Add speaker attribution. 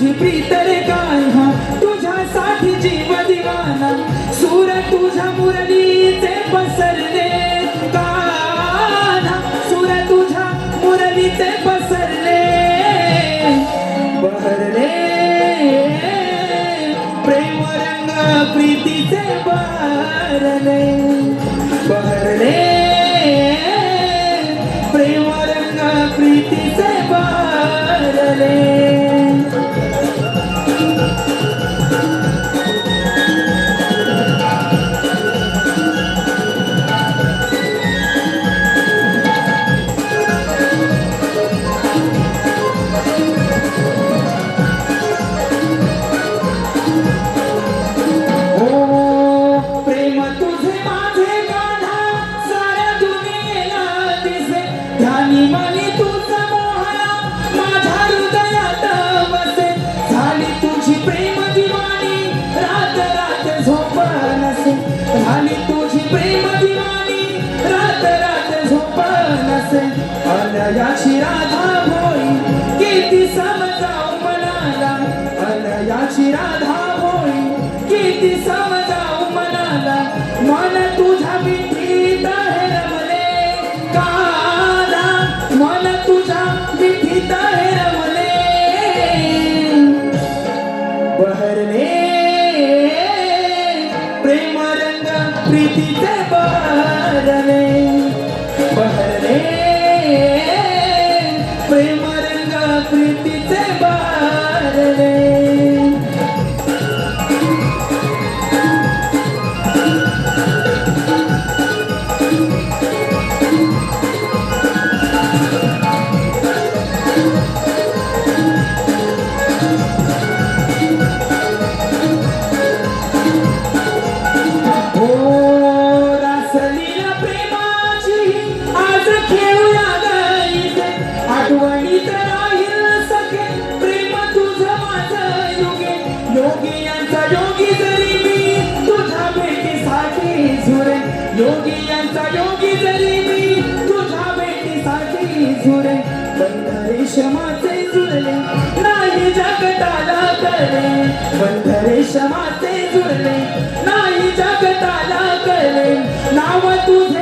Speaker 1: वेडी तुझी प्रीतर कान्हा तुझ्यासाठी जीव दिवाना सूर तुझ्या मुरलीचे पसरले. नसे अलयाची राधा भोळी किती समजावू मनाला अलयाची राधा भोळी किती समजावू मनाला मन तुझ्या मिठीत हे रमले काला. मन तुझ्या मिठीत हे रमले बहरले प्रेम रंग प्रीतीचे बहरले बहरले रंग प्रीतीचे योगी यांचा योगी जरी मी तुझ्या भेटीसाठी झुरे बंध रेशमाचे जुळले नाही जगताला कळले. बंध रेशमाचे जुळले नाही जगताला कळले. नाव तुझे